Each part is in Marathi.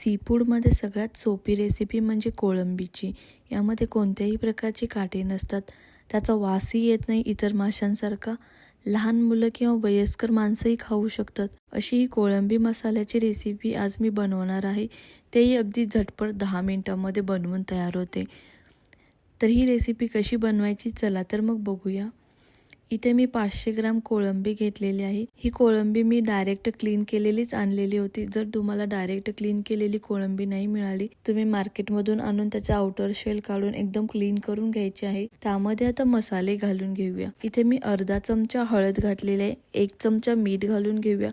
सीफूडमध्ये सगळ्यात सोपी रेसिपी म्हणजे कोळंबीची. यामध्ये कोणत्याही प्रकारचे काटे नसतात. त्याचा वासही येत नाही इतर माशांसारखा. लहान मुलं किंवा वयस्कर माणसंही खाऊ शकतात. अशी ही कोळंबी मसाल्याची रेसिपी आज मी बनवणार आहे. तेही अगदी झटपट दहा मिनटामध्ये बनवून तयार होते. तर ही रेसिपी कशी बनवायची चला तर मग बघूया. इथे मी पाचशे ग्राम कोळंबी घेतलेली आहे. ही कोळंबी मी डायरेक्ट क्लीन केलेलीच आणलेली होती. जर तुम्हाला डायरेक्ट क्लीन केलेली कोळंबी नाही मिळाली तुम्ही मार्केटमधून आणून त्याचा आउटर शेल काढून एकदम क्लीन करून घ्यायची आहे. त्यामध्ये आता मसाले घालून घेऊया. इथे मी अर्धा चमचा हळद घातलेली आहे. एक चमचा मीठ घालून घेऊया.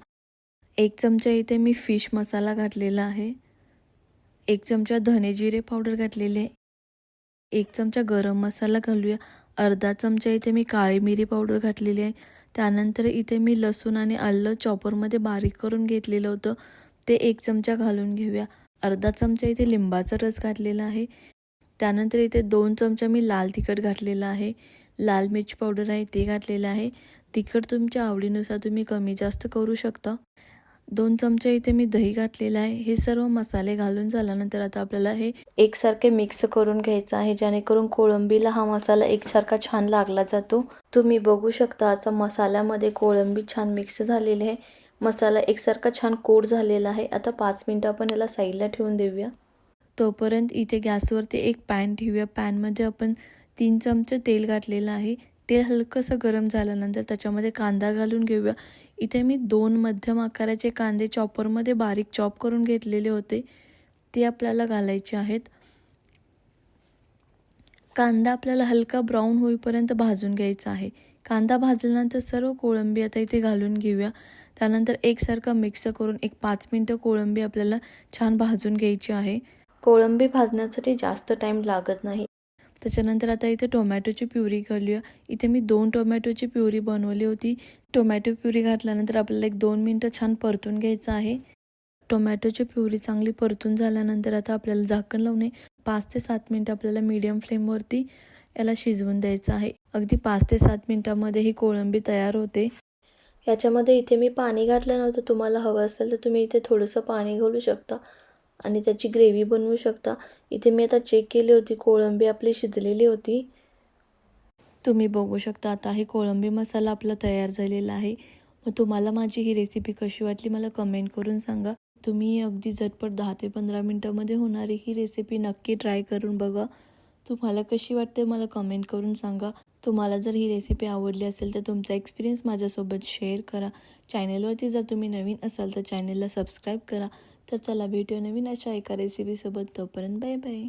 एक चमचा इथे मी फिश मसाला घातलेला आहे. एक चमचा धने जिरे पावडर घातलेले आहे. एक चमचा गरम मसाला घालूया. अर्धा चमचा इथे मी काळी मिरी पावडर घातलेली आहे. त्यानंतर इथे मी लसूण आणि आलं चॉपरमध्ये बारीक करून घेतलेलं होतं. ते एक चमचा घालून घेऊया. अर्धा चमचा इथे लिंबाचा रस घातलेला आहे. त्यानंतर इथे दोन चमचा मी लाल तिखट घातलेला आहे. लाल मिर्च पावडर आहे ते घातलेलं आहे. तिखट तुमच्या आवडीनुसार तुम्ही कमी जास्त करू शकता. दोन चमचे इथे मी दही घातलेलं आहे. हे सर्व मसाले घालून झाल्यानंतर आता आपल्याला हे एकसारखे मिक्स करून घ्यायचं आहे जेणेकरून कोळंबीला हा मसाला एकसारखा छान लागला जातो. तुम्ही बघू शकता असा मसाल्यामध्ये कोळंबी छान मिक्स झालेली आहे. मसाला एकसारखा छान कोड झालेला आहे. आता पाच मिनटं आपण याला साईडला ठेवून देऊया. तोपर्यंत इथे गॅसवरती एक पॅन ठेवूया. पॅनमध्ये आपण तीन चमचे तेल घातलेलं आहे. तेल हलकंसं गरम झाल्यानंतर त्याच्यामध्ये कांदा घालून घेऊया. इथे मी दोन मध्यम आकाराचे कांदे चॉपरमध्ये बारीक चॉप करून घेतलेले होते. ते आपल्याला घालायचे आहेत. कांदा आपल्याला हलका ब्राऊन होईपर्यंत भाजून घ्यायचा आहे. कांदा भाजल्यानंतर सर्व कोळंबी आता इथे घालून घेऊया. त्यानंतर एकसारखं मिक्स करून एक पाच मिनटं कोळंबी आपल्याला छान भाजून घ्यायची आहे. कोळंबी भाजण्यासाठी जास्त टाईम लागत नाही. त्याच्यानंतर आता इथे टोमॅटोची प्युरी घालूया इथे मी दोन टोमॅटोची प्युरी बनवली होती. टोमॅटो प्युरी घातल्यानंतर आपल्याला एक दोन मिनटं छान परतून घ्यायचं आहे. टोमॅटोची प्युरी चांगली परतून झाल्यानंतर आता आपल्याला झाकण लावणे पाच ते सात मिनटं आपल्याला मीडियम फ्लेमवरती याला शिजवून द्यायचं आहे. अगदी पाच ते सात मिनटामध्ये ही कोळंबी तयार होते. याच्यामध्ये इथे मी पाणी घातलं नव्हतं. तुम्हाला हवं असेल तर तुम्ही इथे थोडंसं पाणी घालू शकता. आणि त्याची ग्रेव्ही बनवू शकता. इथे मी आता चेक केली होती. कोळंबी आपली शिजलेली होती. तुम्ही बघू शकता आता हे कोळंबी मसाला आपला तयार झालेला आहे. मग तुम्हाला माझी ही रेसिपी कशी वाटली मला कमेंट करून सांगा. तुम्ही अगदी झटपट दहा ते पंधरा मिनटामध्ये होणारी ही रेसिपी नक्की ट्राय करून बघा. तुम्हाला कशी वाटते मला कमेंट करून सांगा. तुम्हाला जर ही रेसिपी आवडली असेल तर तुमचा एक्सपिरियन्स माझ्यासोबत शेअर करा. चॅनेलवरती जर तुम्ही नवीन असाल तर चॅनेलला सबस्क्राईब करा. तर चला भेटूया नवीन अशा एका रेसिपीसोबत तोपर्यंत बाय बाय